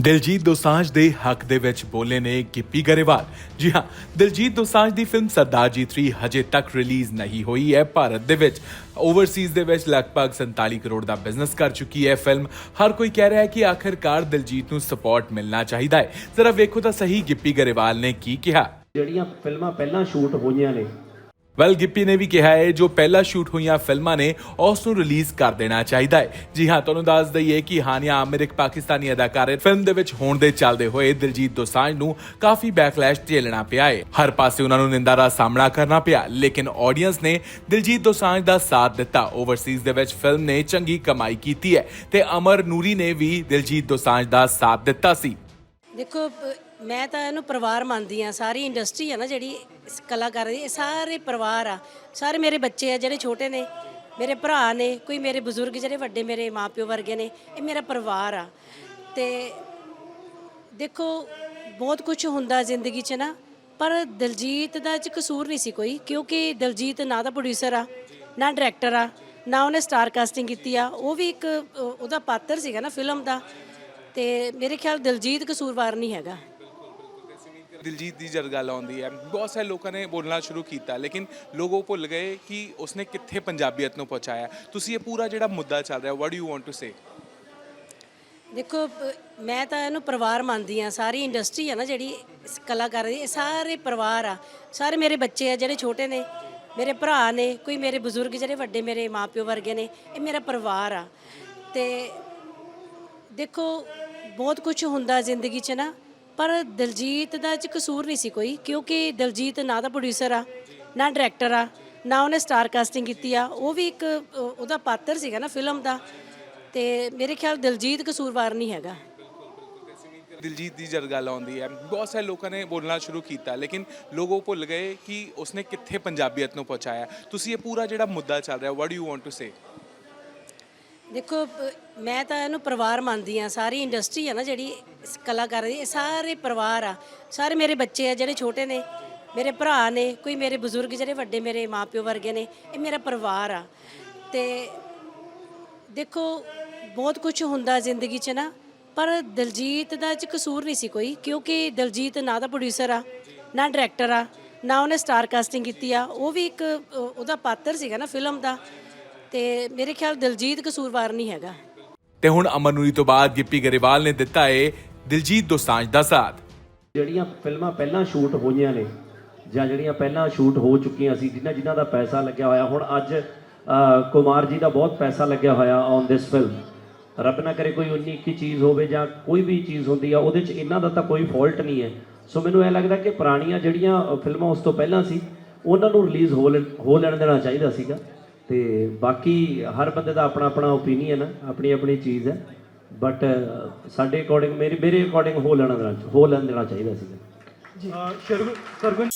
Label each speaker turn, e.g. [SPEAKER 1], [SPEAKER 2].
[SPEAKER 1] ਦਿਲਜੀਤ ਦੋਸਾਂਝ ਦੇ ਹੱਕ ਦੇ ਵਿੱਚ ਬੋਲੇ ਨੇ ਗਿੱਪੀ ਗਰੇਵਾਲ। ਜੀ ਹਾਂ, ਦਿਲਜੀਤ ਦੋਸਾਂਝ ਦੀ ਫਿਲਮ ਸਰਦਾਰ 3 ਹਜੇ ਤੱਕ ਰਿਲੀਜ਼ ਨਹੀਂ ਹੋਈ ਹੈ। ਭਾਰਤ ਦੇ ਵਿੱਚ ਓਵਰਸੀਜ਼ ਦੇ ਵਿੱਚ ਲਗਭਗ 47 ਕਰੋੜ ਦਾ ਬਿਜ਼ਨਸ ਕਰ ਚੁੱਕੀ ਹੈ ਫਿਲਮ ਹਰ ਕੋਈ ਕਹਿ ਰਿਹਾ ਹੈ ਕਿ ਆਖਿਰਕਾਰ ਦਿਲਜੀਤ ਨੂੰ ਸਪੋਰਟ ਮਿਲਣਾ ਚਾਹੀਦਾ ਹੈ। ਜ਼ਰਾ ਵੇਖੋ ਤਾਂ ਸਹੀ ਗਿੱਪੀ ਗਰੇਵਾਲ ਨੇ ਕੀ ਕਿਹਾ।
[SPEAKER 2] ਜਿਹੜੀਆਂ ਫਿਲਮਾਂ ਪਹਿਲਾਂ ਸ਼ੂਟ ਹੋਈਆਂ ਨੇ
[SPEAKER 1] ਵੈਲ ਗਿੱਪੀ ਨੇ ਵੀ ਕਿਹਾ ਹੈ, ਜੋ ਪਹਿਲਾਂ ਸ਼ੂਟ ਹੋਈਆਂ ਫਿਲਮਾਂ ਨੇ, ਉਸ ਨੂੰ ਰਿਲੀਜ਼ ਕਰ ਦੇਣਾ ਚਾਹੀਦਾ ਹੈ। ਜੀ ਹਾਂ, ਤੁਹਾਨੂੰ ਦੱਸ ਦਈਏ ਕਿ ਹਾਨੀਆ ਆਮਿਰ ਇੱਕ ਪਾਕਿਸਤਾਨੀ ਅਦਾਕਾਰ ਫਿਲਮ ਦੇ ਵਿੱਚ ਹੋਣ ਦੇ ਚੱਲਦੇ ਹੋਏ ਦਿਲਜੀਤ ਦੋਸਾਂਝ ਨੂੰ ਕਾਫੀ ਬੈਕਲੈਸ਼ ਝੇਲਣਾ ਪਿਆ ਹੈ। ਹਰ ਪਾਸੇ ਉਹਨਾਂ ਨੂੰ ਨਿੰਦਾ ਦਾ ਸਾਹਮਣਾ ਕਰਨਾ ਪਿਆ, ਲੇਕਿਨ ਆਡੀਅנס ਨੇ ਦਿਲਜੀਤ ਦੋਸਾਂਝ ਦਾ ਸਾਥ ਦਿੱਤਾ। ਓਵਰਸੀਜ਼ ਦੇ ਵਿੱਚ ਫਿਲਮ ਨੇ ਚੰਗੀ ਕਮਾਈ ਕੀਤੀ ਹੈ ਤੇ ਅਮਰ ਨੂਰੀ ਨੇ ਵੀ ਦਿਲਜੀਤ ਦੋਸਾਂਝ ਦਾ ਸਾਥ ਦਿੱਤਾ ਸੀ।
[SPEAKER 3] ਦੇਖੋ ਪ- ਮੈਂ ਤਾਂ ਇਹਨੂੰ ਪਰਿਵਾਰ ਮੰਨਦੀ ਆ ਸਾਰੀ ਇੰਡਸਟਰੀ ਆ ਨਾ ਜਿਹੜੀ ਇਸ ਕਲਾਕਾਰ ਦੀ ਇਹ ਸਾਰੇ ਪਰਿਵਾਰ ਆ। ਸਾਰੇ ਮੇਰੇ ਬੱਚੇ ਆ ਜਿਹੜੇ ਛੋਟੇ ਨੇ ਮੇਰੇ ਭਰਾ ਨੇ ਕੋਈ ਮੇਰੇ ਬਜ਼ੁਰਗ ਜਿਹੜੇ ਵੱਡੇ ਮੇਰੇ ਮਾਪਿਓ ਵਰਗੇ ਨੇ ਇਹ ਮੇਰਾ ਪਰਿਵਾਰ ਆ। ਤੇ ਦੇਖੋ ਬਹੁਤ ਕੁਝ ਹੁੰਦਾ ਜ਼ਿੰਦਗੀ 'ਚ ਨਾ ਪਰ ਦਿਲਜੀਤ ਦਾ ਚ ਕਸੂਰ ਨਹੀਂ ਸੀ ਕੋਈ ਕਿਉਂਕਿ ਦਲਜੀਤ ਨਾ ਤਾਂ ਪ੍ਰੋਡਿਊਸਰ ਆ ਨਾ ਡਾਇਰੈਕਟਰ ਆ ਨਾ ਉਹਨੇ ਸਟਾਰ ਕਾਸਟਿੰਗ ਕੀਤੀ ਆ। ਉਹ ਵੀ ਇੱਕ ਅ, ਉਹਦਾ ਪਾਤਰ ਸੀਗਾ ਨਾ ਫਿਲਮ ਦਾ। ਤੇ ਮੇਰੇ ਖਿਆਲ ਦਿਲਜੀਤ ਕਸੂਰਵਾਰ ਨਹੀਂ ਹੈਗਾ।
[SPEAKER 4] ਦਿਲਜੀਤ ਦੀ ਜਦ ਗੱਲ ਆਉਂਦੀ ਹੈ ਬਹੁਤ ਸਾਰੇ ਲੋਕਾਂ ਨੇ ਬੋਲਣਾ ਸ਼ੁਰੂ ਕੀਤਾ ਲੇਕਿਨ ਲੋਕ ਉਹ ਭੁੱਲ ਗਏ ਕਿ ਉਸਨੇ ਕਿੱਥੇ ਪੰਜਾਬੀਅਤ ਨੂੰ ਪਹੁੰਚਾਇਆ। ਤੁਸੀਂ ਇਹ ਪੂਰਾ ਜਿਹੜਾ ਮੁੱਦਾ ਚੱਲ ਰਿਹਾ what you want to say
[SPEAKER 3] ਦੇਖੋ ਮੈਂ ਤਾਂ ਇਹਨੂੰ ਪਰਿਵਾਰ ਮੰਨਦੀ ਆ ਸਾਰੀ ਇੰਡਸਟਰੀ ਆ ਨਾ ਜਿਹੜੀ ਕਲਾਕਾਰ ਦੀ ਇਹ ਸਾਰੇ ਪਰਿਵਾਰ ਆ। ਸਾਰੇ ਮੇਰੇ ਬੱਚੇ ਆ ਜਿਹੜੇ ਛੋਟੇ ਨੇ ਮੇਰੇ ਭਰਾ ਨੇ ਕੋਈ ਮੇਰੇ ਬਜ਼ੁਰਗ ਜਿਹੜੇ ਵੱਡੇ ਮੇਰੇ ਮਾਪਿਓ ਵਰਗੇ ਨੇ ਇਹ ਮੇਰਾ ਪਰਿਵਾਰ ਆ। ਤੇ ਦੇਖੋ ਬਹੁਤ ਕੁਝ ਹੁੰਦਾ ਜ਼ਿੰਦਗੀ 'ਚ ਨਾ ਪਰ ਦਿਲਜੀਤ ਦਾ ਚ ਕਸੂਰ ਨਹੀਂ ਸੀ ਕੋਈ ਕਿਉਂਕਿ ਦਿਲਜੀਤ ਨਾ ਤਾਂ ਪ੍ਰੋਡਿਊਸਰ ਆ ਨਾ ਡਾਇਰੈਕਟਰ ਆ ਨਾ ਉਹਨੇ ਸਟਾਰ ਕਾਸਟਿੰਗ ਕੀਤੀ ਆ ਉਹ ਵੀ ਇੱਕ ਅ, ਉਹਦਾ ਪਾਤਰ ਸੀਗਾ ਨਾ ਫਿਲਮ ਦਾ ਤੇ ਮੇਰੇ ਖਿਆਲ ਦਿਲਜੀਤ ਕਸੂਰਵਾਰ ਨਹੀਂ ਹੈਗਾ।
[SPEAKER 4] ਦਿਲਜੀਤ ਦੀ ਜਦ ਗੱਲ ਆਉਂਦੀ ਹੈ ਬਹੁਤ ਸਾਰੇ ਲੋਕਾਂ ਨੇ ਬੋਲਣਾ ਸ਼ੁਰੂ ਕੀਤਾ ਲੇਕਿਨ ਲੋਕ ਉਹ ਭੁੱਲ ਗਏ ਕਿ ਉਸਨੇ ਕਿੱਥੇ ਪੰਜਾਬੀਅਤ ਨੂੰ ਪਹੁੰਚਾਇਆ। ਤੁਸੀਂ ਇਹ ਪੂਰਾ ਜਿਹੜਾ ਮੁੱਦਾ ਚੱਲ ਰਿਹਾ what do you want to say
[SPEAKER 3] ਦੇਖੋ, ਮੈਂ ਤਾਂ ਇਹਨੂੰ ਪਰਿਵਾਰ ਮੰਨਦੀ ਆ ਸਾਰੀ ਇੰਡਸਟਰੀ ਆ ਨਾ ਜਿਹੜੀ ਇਸ ਕਲਾਕਾਰ ਦੀ, ਇਹ ਸਾਰੇ ਪਰਿਵਾਰ ਆ। ਸਾਰੇ ਮੇਰੇ ਬੱਚੇ ਆ ਜਿਹੜੇ ਛੋਟੇ ਨੇ, ਮੇਰੇ ਭਰਾ ਨੇ, ਕੋਈ ਮੇਰੇ ਬਜ਼ੁਰਗ ਜਿਹੜੇ ਵੱਡੇ ਮੇਰੇ ਮਾਪਿਓ ਵਰਗੇ ਨੇ, ਇਹ ਮੇਰਾ ਪਰਿਵਾਰ ਆ। ਤੇ ਦੇਖੋ, ਬਹੁਤ ਕੁਝ ਹੁੰਦਾ ਜ਼ਿੰਦਗੀ 'ਚ ਨਾ, ਪਰ ਦਿਲਜੀਤ ਦਾ ਚ ਕਸੂਰ ਨਹੀਂ ਸੀ ਕੋਈ, ਕਿਉਂਕਿ ਦਿਲਜੀਤ ਨਾ ਤਾਂ ਪ੍ਰੋਡਿਊਸਰ ਆ, ਨਾ ਡਾਇਰੈਕਟਰ ਆ, ਨਾ ਉਹਨੇ ਸਟਾਰ ਕਾਸਟਿੰਗ ਕੀਤੀ ਆ। ਉਹ ਵੀ ਇੱਕ ਉਹਦਾ ਪਾਤਰ ਸੀਗਾ ਨਾ ਫਿਲਮ ਦਾ। ਤੇ ਮੇਰੇ ਖਿਆਲ ਦਿਲਜੀਤ ਕਸੂਰਵਾਰ ਨਹੀਂ ਹੈਗਾ।
[SPEAKER 1] ਤੇ ਹੁਣ ਅਮਰ ਨੂਰੀ ਤੋਂ ਬਾਅਦ ਗਿੱਪੀ ਗਰੇਵਾਲ ਨੇ ਦਿੱਤਾ ਹੈ ਦਿਲਜੀਤ ਦੋਸਾਂਝ ਦਾ ਸਾਥ।
[SPEAKER 2] ਜਿਹੜੀਆਂ ਫਿਲਮਾਂ ਪਹਿਲਾਂ ਸ਼ੂਟ ਹੋਈਆਂ ਨੇ ਜਾਂ ਜਿਹੜੀਆਂ ਪਹਿਲਾਂ ਸ਼ੂਟ ਹੋ ਚੁੱਕੀਆਂ ਸੀ ਜਿਨ੍ਹਾਂ ਜਿਨ੍ਹਾਂ ਦਾ ਪੈਸਾ ਲੱਗਿਆ ਹੋਇਆ ਹੁਣ ਅੱਜ ਕੁਮਾਰ ਜੀ ਦਾ ਬਹੁਤ ਪੈਸਾ ਲੱਗਿਆ ਹੋਇਆ ਔਨ ਦਿਸ ਫਿਲਮ ਰੱਬ ਨਾ ਕਰੇ ਕੋਈ 19 21 ਚੀਜ਼ ਹੋਵੇ ਜਾਂ ਕੋਈ ਵੀ ਚੀਜ਼ ਹੁੰਦੀ ਆ ਉਹਦੇ 'ਚ ਇਹਨਾਂ ਦਾ ਤਾਂ ਕੋਈ ਫਾਲਟ ਨਹੀਂ ਹੈ। ਸੋ ਮੈਨੂੰ ਇਹ ਲੱਗਦਾ ਕਿ ਪੁਰਾਣੀਆਂ ਜਿਹੜੀਆਂ ਫਿਲਮਾਂ ਉਸ ਤੋਂ ਪਹਿਲਾਂ ਸੀ ਉਹਨਾਂ ਨੂੰ ਰਿਲੀਜ਼ ਹੋ ਲੈਣ- ਹੋ ਲੈਣ ਦੇਣਾ ਚਾਹੀਦਾ ਸੀਗਾ। ਤੇ ਬਾਕੀ ਹਰ ਬੰਦੇ ਦਾ ਆਪਣਾ ਆਪਣਾ ਓਪੀਨੀਅਨ ਹੈ ਆਪਣੀ ਆਪਣੀ ਚੀਜ਼ ਹੈ ਬਟ ਸਾਡੇ ਅਕੋਰਡਿੰਗ ਮੇਰੀ, ਮੇਰੇ ਅਕੋਰਡਿੰਗ ਹੋ ਲੈਣਾ ਦੇਣਾ, ਹੋ ਲੈਣ ਦੇਣਾ ਚਾਹੀਦਾ ਸੀਗਾ।
[SPEAKER 5] ਅਹ ਸ਼ਰਗੁ ਸਰਗੁਣ